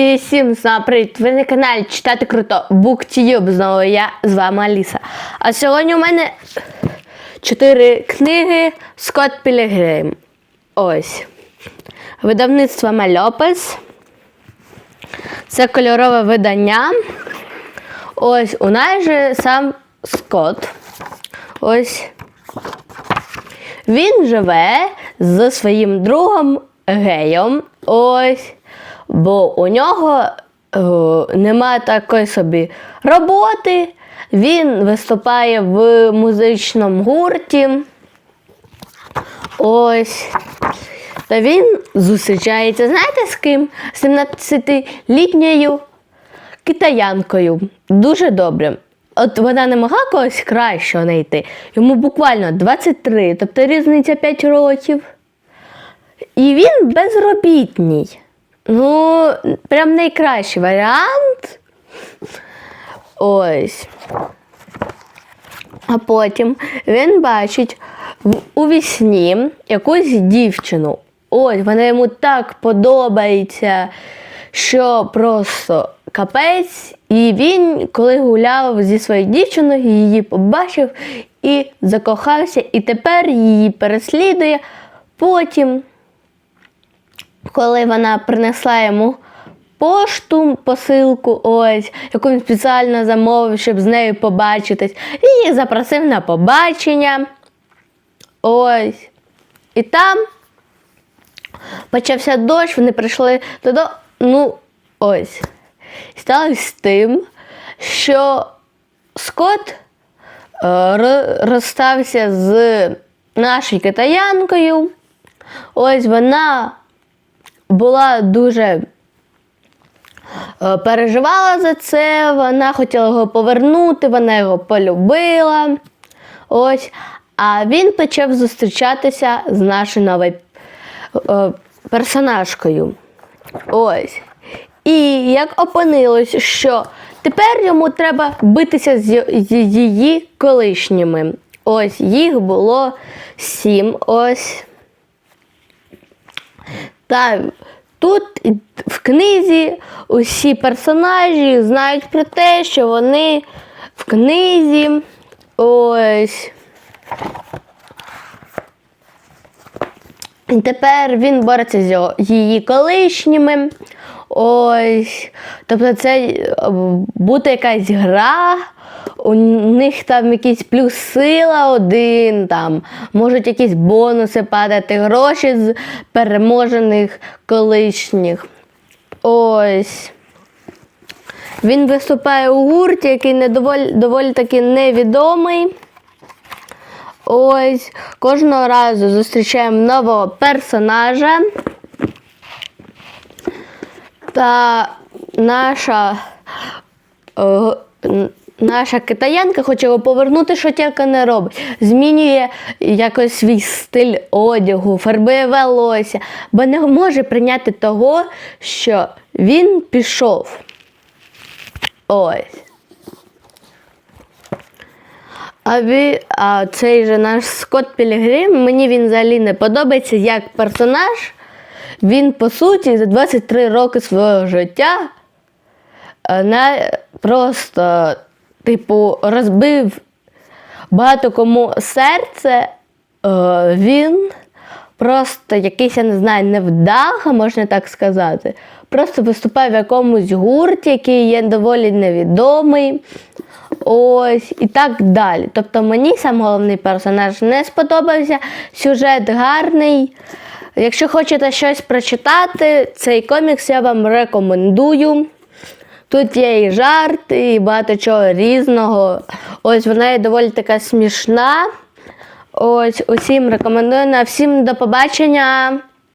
І всім знову привіт! Ви на каналі Читати Круто BookTube. Знову я з вами Аліса. А сьогодні у мене чотири книги Скотт Пілігрим. Ось. Видавництво Мальопис. Це кольорове видання. Ось у нас же сам Скотт. Ось. Він живе зі своїм другом геєм. Ось. Бо у нього е, немає такої собі роботи. Він виступає в музичному гурті. Ось. Та він зустрічається, знаєте з ким? 17-літньою китаянкою. Дуже добре. От вона не могла когось кращого знайти. Йому буквально 23, тобто різниця 5 років. І він безробітний. Ну, прям найкращий варіант. Ось. А потім він бачить у вісні якусь дівчину. Ось, вона йому так подобається, що просто капець. І він, коли гуляв зі своєю дівчиною, її побачив і закохався, і тепер її переслідує. Потім коли вона принесла йому пошту, посилку, ось, яку він спеціально замовив, щоб з нею побачитись, і їх запросив на побачення. Ось. І там почався дощ, вони прийшли додому. Ну, ось. І сталося з тим, що Скот е, розстався з нашою китаянкою. Ось вона була дуже е, переживала за це, вона хотіла його повернути, вона його полюбила. Ось. А він почав зустрічатися з нашою новою е, персонажкою. Ось. І як опинилось, що тепер йому треба битися з її колишніми. Ось їх було сім. Ось. Та тут в книзі усі персонажі знають про те, що вони в книзі ось. І тепер він бореться з її колишніми. Ось. Тобто це е, буде якась гра. У них там якийсь плюс сила один, там можуть якісь бонуси падати, гроші з переможених колишніх. Ось. Він виступає у гурті, який не доволі, доволі таки невідомий. Ось кожного разу зустрічаємо нового персонажа. Та наша, е, наша китаянка хоче повернути, що тільки не робить. Змінює якось свій стиль одягу, фарбує волосся, бо не може прийняти того, що він пішов. Ось. А, ві, а цей же наш Скотт Пілігрим, мені він взагалі не подобається як персонаж. Він, по суті, за 23 роки свого життя не просто, типу, розбив багато кому серце. Е, Він просто якийсь, я не знаю, невдаха, можна так сказати. Просто виступає в якомусь гурті, який є доволі невідомий. Ось і так далі. Тобто мені сам головний персонаж не сподобався. Сюжет гарний. Якщо хочете щось прочитати, цей комікс я вам рекомендую. Тут є і жарти, і багато чого різного. Ось вона є доволі така смішна. Ось усім рекомендую. На всім до побачення.